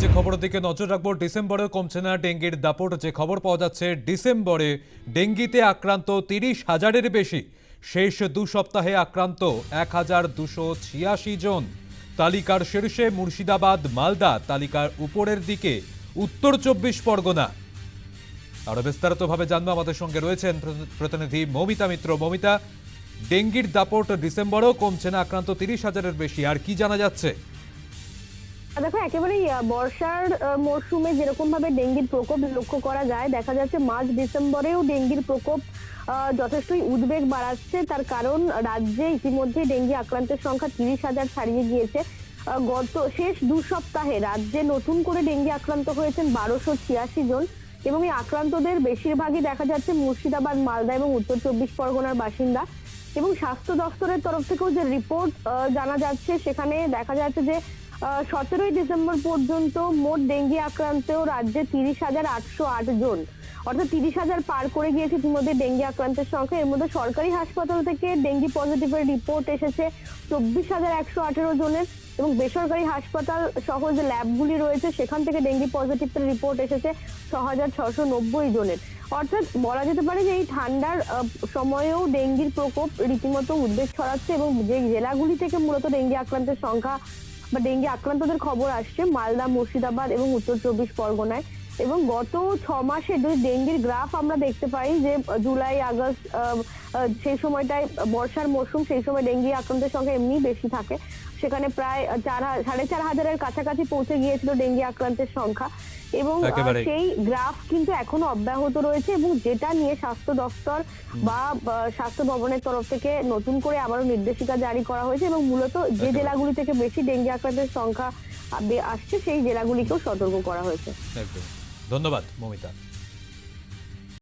যে খবরের দিকে নজর রাখব ডিসেম্বরে কমছে না ডেঙ্গির দাপট। যে খবর পাওয়া যাচ্ছে, ডিসেম্বরে ডেঙ্গিতে আক্রান্ত তিরিশ হাজারের বেশি। শেষ দু সপ্তাহে আক্রান্ত এক হাজার দুশো ছিয়াশি জন। তালিকার শীর্ষে মুর্শিদাবাদ, মালদা, তালিকার উপরের দিকে উত্তর চব্বিশ পরগনা। আরও বিস্তারিতভাবে জানব, আমাদের সঙ্গে রয়েছেন প্রতিনিধি মমিতা মিত্র। মমিতা, ডেঙ্গির দাপট ডিসেম্বরেও কমছে না, আক্রান্ত তিরিশ হাজারের বেশি। আর কি জানা যাচ্ছে? দেখো, একেবারেই বর্ষার মরশুমে যেরকম ভাবে ডেঙ্গির প্রকোপ লক্ষ্য করা যায়, দেখা যাচ্ছে মার্চ ডিসেম্বরেও ডেঙ্গির প্রকোপ যথেষ্টই উদ্বেগ বাড়াচ্ছে। তার কারণ, রাজ্যে ইতিমধ্যে ডেঙ্গি আক্রান্তের সংখ্যা তিরিশ হাজার ছাড়িয়ে গিয়েছে। গত শেষ দু সপ্তাহে রাজ্যে নতুন করে ডেঙ্গি আক্রান্ত হয়েছেন বারোশো ছিয়াশি জন এবং এই আক্রান্তদের বেশিরভাগই দেখা যাচ্ছে মুর্শিদাবাদ, মালদা এবং উত্তর চব্বিশ পরগনার বাসিন্দা। এবং স্বাস্থ্য দপ্তরের তরফ থেকেও যে রিপোর্ট জানা যাচ্ছে, সেখানে দেখা যাচ্ছে যে সতেরোই ডিসেম্বর পর্যন্ত মোট ডেঙ্গি আক্রান্ত রাজ্যে তিরিশ হাজার আটশো আট জন। অর্থাৎ তিরিশ হাজার পার করে গিয়েছে ইতিমধ্যে ডেঙ্গি আক্রান্তের সংখ্যা। এর মধ্যে সরকারি হাসপাতাল থেকে ডেঙ্গি পজিটিভের রিপোর্ট এসেছে চব্বিশ হাজার একশো আঠেরো জনের এবং বেসরকারি হাসপাতাল সহ যে ল্যাবগুলি রয়েছে, সেখান থেকে ডেঙ্গি পজিটিভের রিপোর্ট এসেছে ছ হাজার ছশো নব্বই জনের। অর্থাৎ বলা যেতে পারে যে এই ঠান্ডার সময়েও ডেঙ্গির প্রকোপ রীতিমতো উদ্বেগ ছড়াচ্ছে এবং যে জেলাগুলি থেকে মূলত ডেঙ্গি আক্রান্তের সংখ্যা বা ডেঙ্গি আক্রান্তদের খবর আসছে মালদা মুর্শিদাবাদ এবং উত্তর চব্বিশ পরগনায়। এবং গত ছ মাসে যদি ডেঙ্গির গ্রাফ আমরা দেখতে পাই যে জুলাই আগস্ট সেই সময়টায় বর্ষার মরশুম সেই সময় ডেঙ্গি আক্রান্তের সংখ্যা এমনি বেশি থাকে। সেখানে প্রায় চার সাড়ে চার হাজারের কাছাকাছি পৌঁছে গিয়েছিল ডেঙ্গি আক্রান্তের সংখ্যা। এবং সেই গ্রাফ কিন্তু এখনও অব্যাহত রয়েছে এবং যেটা নিয়ে স্বাস্থ্য দপ্তর বা স্বাস্থ্য ভবনের তরফ থেকে নতুন করে আবারও নির্দেশিকা জারি করা হয়েছে এবং মূলত যে জেলাগুলি থেকে বেশি ডেঙ্গি আক্রান্তের সংখ্যা আসছে সেই জেলাগুলিকেও সতর্ক করা হয়েছে। ধন্যবাদ মমিতা।